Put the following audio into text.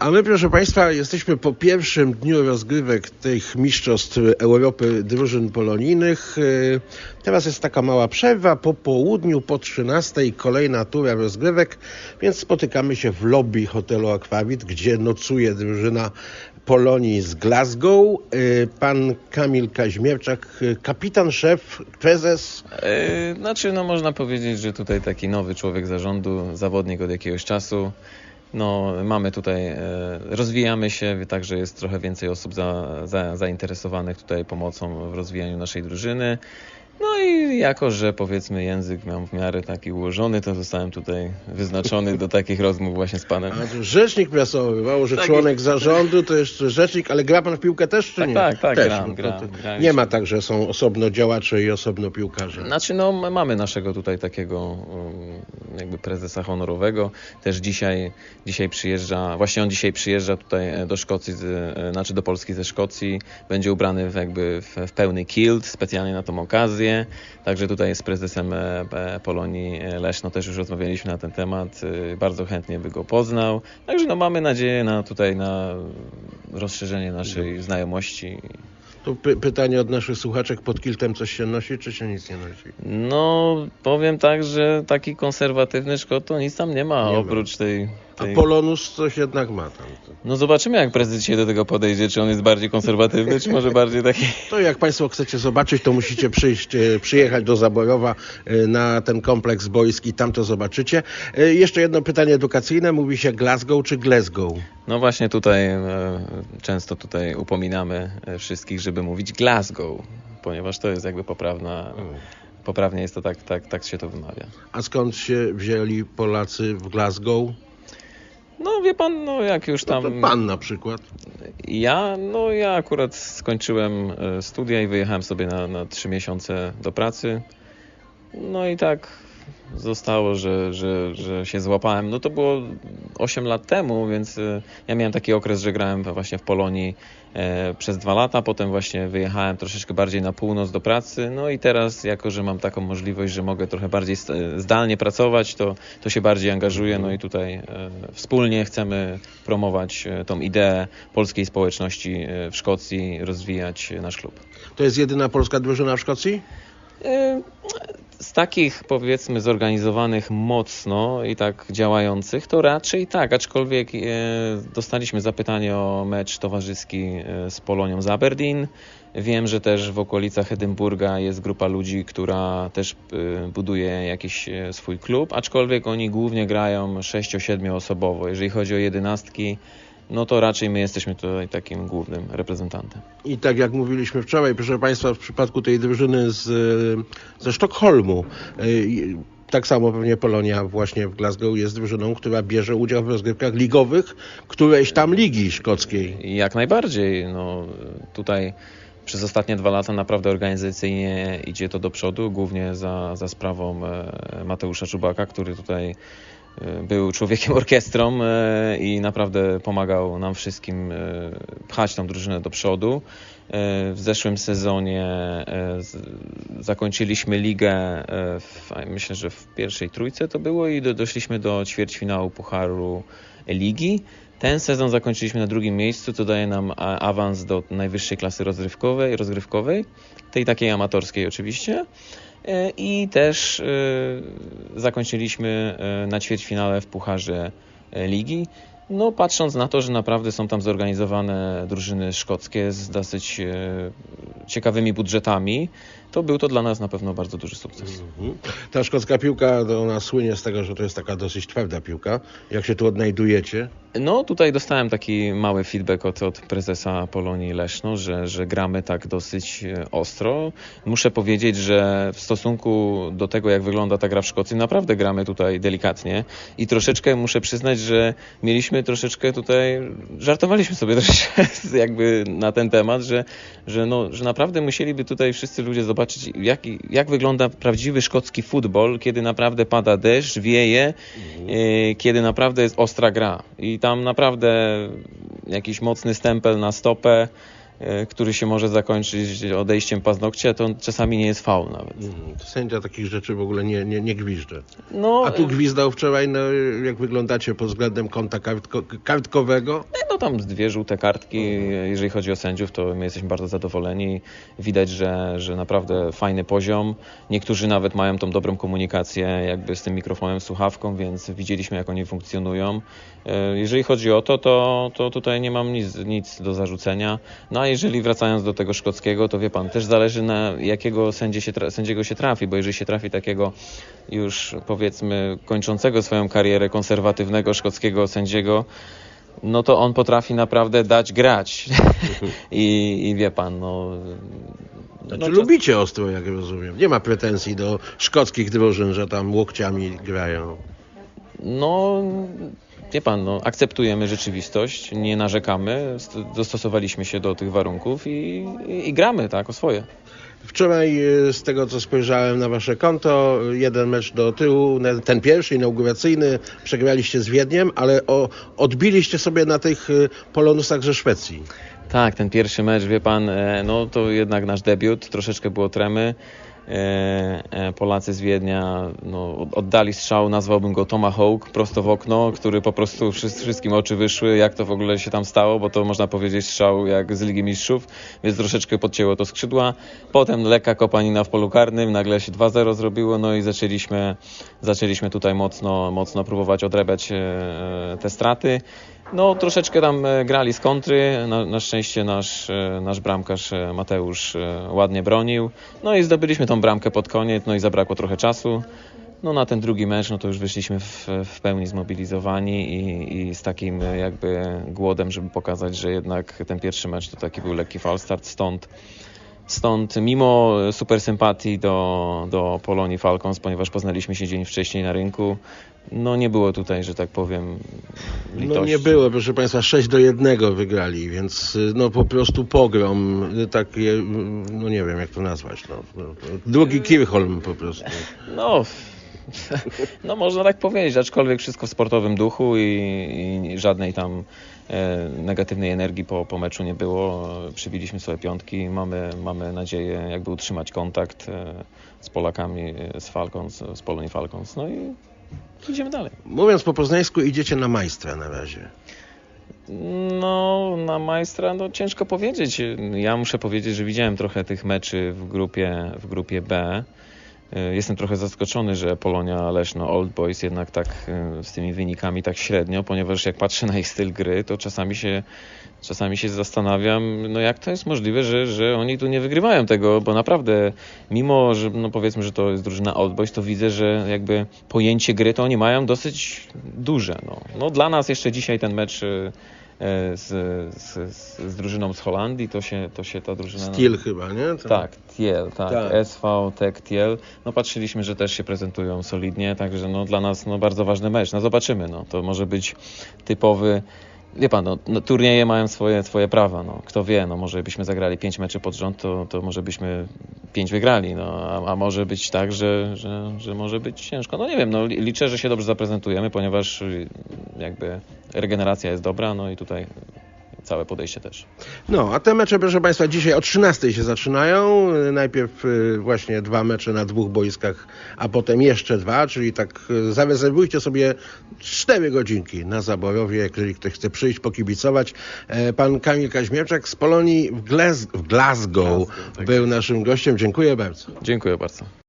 A my, proszę Państwa, jesteśmy po pierwszym dniu rozgrywek tych Mistrzostw Europy drużyn polonijnych. Yy, Teraz jest taka mała przerwa. Po południu, po 13 kolejna tura rozgrywek, więc spotykamy się w lobby hotelu Aquavit, gdzie nocuje drużyna Polonii z Glasgow. Yy, Pan Kamil Kaźmierczak, yy, kapitan, szef, prezes. E, Znaczy, no można powiedzieć, że tutaj taki nowy człowiek zarządu, zawodnik od jakiegoś czasu. No, mamy tutaj, e, rozwijamy się, także jest trochę więcej osób za, za, zainteresowanych tutaj pomocą w rozwijaniu naszej drużyny. No i jako, że powiedzmy język mam w miarę taki ułożony, to zostałem tutaj wyznaczony do takich rozmów właśnie z panem. A to rzecznik prasowy, mało, że Tak członek zarządu, to jeszcze rzecznik, ale gra pan w piłkę też, czy Tak, nie? tak, tak, też. gram, no gram, gram. Nie ma tak, że są osobno działacze i osobno piłkarze. Znaczy, no, mamy naszego tutaj takiego um, jakby prezesa honorowego. Też dzisiaj, dzisiaj przyjeżdża, właśnie on dzisiaj przyjeżdża tutaj e, do Szkocji, e, znaczy do Polski ze Szkocji. Będzie ubrany w, jakby w, w pełny kilt, specjalnie na tą okazję. Także tutaj z prezesem e, Polonii e, Leszno też już rozmawialiśmy na ten temat. E, Bardzo chętnie by go poznał. Także no, mamy nadzieję na tutaj na rozszerzenie naszej znajomości. Tu py pytanie od naszych słuchaczek, pod kiltem coś się nosi, czy się nic nie nosi? No, powiem tak, że taki konserwatywny Szkot to nic tam nie ma, Nie ma. oprócz tej... A. Polonus coś jednak ma tam. No zobaczymy, jak prezydent się do tego podejdzie, czy on jest bardziej konserwatywny, czy może bardziej taki... To jak Państwo chcecie zobaczyć, to musicie przyjść, e, przyjechać do Zaborowa e, na ten kompleks boiski, tam to zobaczycie. E, Jeszcze jedno pytanie edukacyjne, mówi się Glasgow czy Glasgow? No właśnie tutaj często tutaj upominamy wszystkich, żeby mówić Glasgow, ponieważ to jest jakby poprawna... Poprawnie jest to tak, tak, tak się to wymawia. A skąd się wzięli Polacy w Glasgow? No wie pan, no jak już No tam... to pan na przykład. Ja, no ja akurat skończyłem e, studia i wyjechałem sobie na, na trzy miesiące do pracy. No i tak zostało, że, że, że się złapałem. No to było 8 lat temu, więc e, ja miałem taki okres, że grałem właśnie w Polonii e, przez dwa lata, potem właśnie wyjechałem troszeczkę bardziej na północ do pracy. No i teraz, jako że mam taką możliwość, że mogę trochę bardziej zdalnie pracować, to, to się bardziej angażuję. No i tutaj e, wspólnie chcemy promować tą ideę polskiej społeczności w Szkocji, rozwijać nasz klub. To jest jedyna polska drużyna w Szkocji? E, Z takich powiedzmy zorganizowanych mocno i tak działających, to raczej tak, aczkolwiek e, dostaliśmy zapytanie o mecz towarzyski e, z Polonią z Aberdeen. Wiem, że też w okolicach Edynburga jest grupa ludzi, która też buduje jakiś swój klub, aczkolwiek oni głównie grają 6-7 osobowo. Jeżeli chodzi o jedenastki, no to raczej my jesteśmy tutaj takim głównym reprezentantem. I tak jak mówiliśmy wczoraj, proszę Państwa, w przypadku tej drużyny z, e, ze Sztokholmu, e, tak samo pewnie Polonia właśnie w Glasgow jest drużyną, która bierze udział w rozgrywkach ligowych którejś tam ligi szkockiej. Jak najbardziej. No, tutaj przez ostatnie dwa lata naprawdę organizacyjnie idzie to do przodu, głównie za, za sprawą e, Mateusza Czubaka, który tutaj był człowiekiem orkiestrą e, i naprawdę pomagał nam wszystkim e, pchać tą drużynę do przodu. E, W zeszłym sezonie e, zakończyliśmy ligę, e, w, myślę, że w pierwszej trójce to było i do, doszliśmy do ćwierćfinału Pucharu Ligi. Ten sezon zakończyliśmy na drugim miejscu, co daje nam awans do najwyższej klasy rozrywkowej, rozgrywkowej tej takiej amatorskiej oczywiście. E, I też e, zakończyliśmy e, na ćwierćfinale w Pucharze Ligi. No, patrząc na to, że naprawdę są tam zorganizowane drużyny szkockie z dosyć ciekawymi budżetami, to był to dla nas na pewno bardzo duży sukces. Mhm. Ta szkocka piłka, to ona słynie z tego, że to jest taka dosyć twarda piłka. Jak się tu odnajdujecie? No, tutaj dostałem taki mały feedback od, od prezesa Polonii Leszno, że, że gramy tak dosyć e, ostro. Muszę powiedzieć, że w stosunku do tego, jak wygląda ta gra w Szkocji, naprawdę gramy tutaj delikatnie i troszeczkę muszę przyznać, że mieliśmy troszeczkę tutaj, żartowaliśmy sobie troszeczkę jakby na ten temat, że, że, no, że naprawdę musieliby tutaj wszyscy ludzie zobaczyć, jak, jak wygląda prawdziwy szkocki futbol, kiedy naprawdę pada deszcz, wieje, e, kiedy naprawdę jest ostra gra. I tam naprawdę jakiś mocny stempel na stopę e, który się może zakończyć odejściem paznokcia, to czasami nie jest faul nawet. Mhm. Sędzia takich rzeczy w ogóle nie, nie, nie gwizdże. No, A tu gwizdał wczoraj, no, jak wyglądacie pod względem konta kartko, kartkowego? Tam dwie żółte kartki, jeżeli chodzi o sędziów, to my jesteśmy bardzo zadowoleni. Widać, że, że naprawdę fajny poziom. Niektórzy nawet mają tą dobrą komunikację jakby z tym mikrofonem, słuchawką, więc widzieliśmy jak oni funkcjonują. E, Jeżeli chodzi o to, to, to tutaj nie mam nic, nic do zarzucenia. No a jeżeli wracając do tego szkockiego, to wie pan, też zależy na jakiego sędzie się, sędziego się trafi, bo jeżeli się trafi takiego już powiedzmy kończącego swoją karierę konserwatywnego szkockiego sędziego, no to on potrafi naprawdę dać grać. I, I wie pan, no. Znaczy no to- lubicie ostro, jak rozumiem. Nie ma pretensji do szkockich drużyn, że tam łokciami grają. No, wie pan, no, akceptujemy rzeczywistość, nie narzekamy, st- dostosowaliśmy się do tych warunków i, i, i gramy, tak, o swoje. Wczoraj, e, z tego co spojrzałem na wasze konto, jeden mecz do tyłu, ten pierwszy, inauguracyjny, przegraliście z Wiedniem, ale o, odbiliście sobie na tych e, polonusach ze Szwecji. Tak, ten pierwszy mecz, wie pan, e, no to jednak nasz debiut, troszeczkę było tremy. E, e, Polacy z Wiednia no, od- oddali strzał, nazwałbym go Tomahawk, prosto w okno, który po prostu wszystkim oczy wyszły, jak to w ogóle się tam stało, bo to można powiedzieć strzał jak z Ligi Mistrzów, więc troszeczkę podcięło to skrzydła. Potem lekka kopanina w polu karnym, nagle się 2-0 zrobiło, no i zaczęliśmy, zaczęliśmy tutaj mocno, mocno próbować odrabiać e, te straty. No, troszeczkę tam e, grali z kontry. Na, na szczęście nasz, e, nasz bramkarz e, Mateusz ładnie bronił. No i zdobyliśmy tą bramkę pod koniec, no i zabrakło trochę czasu. No na ten drugi mecz, no to już wyszliśmy w, w pełni zmobilizowani i, i z takim jakby głodem, żeby pokazać, że jednak ten pierwszy mecz to taki był lekki falstart, stąd Stąd mimo super sympatii do, do Polonii Falcons, ponieważ poznaliśmy się dzień wcześniej na rynku, no nie było tutaj, że tak powiem, litości. No nie było, proszę Państwa, 6 do 1 wygrali, więc no po prostu pogrom, takie, no nie wiem jak to nazwać, no, no, drugi Kirchholm po prostu. No, no można tak powiedzieć, aczkolwiek wszystko w sportowym duchu i, i żadnej tam e, negatywnej energii po, po meczu nie było. Przybiliśmy sobie piątki, mamy, mamy nadzieję jakby utrzymać kontakt e, z Polakami, z Falcons, z Polonii Falcons, no i idziemy dalej. Mówiąc po poznańsku, idziecie na majstra na razie. No, na majstra, no ciężko powiedzieć. Ja muszę powiedzieć, że widziałem trochę tych meczy w grupie, w grupie B. Y, Jestem trochę zaskoczony, że Polonia Leszno Old Boys jednak tak y, z tymi wynikami tak średnio, ponieważ jak patrzę na ich styl gry, to czasami się, czasami się zastanawiam, no jak to jest możliwe, że, że oni tu nie wygrywają tego, bo naprawdę, mimo, że no powiedzmy, że to jest drużyna Old Boys, to widzę, że jakby pojęcie gry to oni mają dosyć duże. No, no dla nas jeszcze dzisiaj ten mecz e, z, z, z, z drużyną z Holandii, to się, to się ta drużyna... Steel chyba, nie? To- Tak, Tiel, tak, Tak. SV, Tech, Tiel. No patrzyliśmy, że też się prezentują solidnie, także no dla nas no, bardzo ważny mecz. No zobaczymy, no to może być typowy... Wie pan, no, no, turnieje mają swoje, swoje prawa, no. Kto wie, no może byśmy zagrali pięć meczy pod rząd, to, to może byśmy pięć wygrali, no. A, a może być tak, że, że, że może być ciężko. No nie wiem, no li- liczę, że się dobrze zaprezentujemy, ponieważ y, jakby regeneracja jest dobra, no i tutaj całe podejście też. No, a te mecze, proszę Państwa, dzisiaj o 13 się zaczynają. Najpierw y, właśnie dwa mecze na dwóch boiskach, a potem jeszcze dwa, czyli tak y, zarezerwujcie sobie cztery godzinki na Zaborowie, jeżeli ktoś chce przyjść, pokibicować. E, Pan Kamil Kaźmierczak z Polonii w, Glas- w Glasgow Glasgow, tak był naszym gościem. Dziękuję bardzo. Dziękuję bardzo.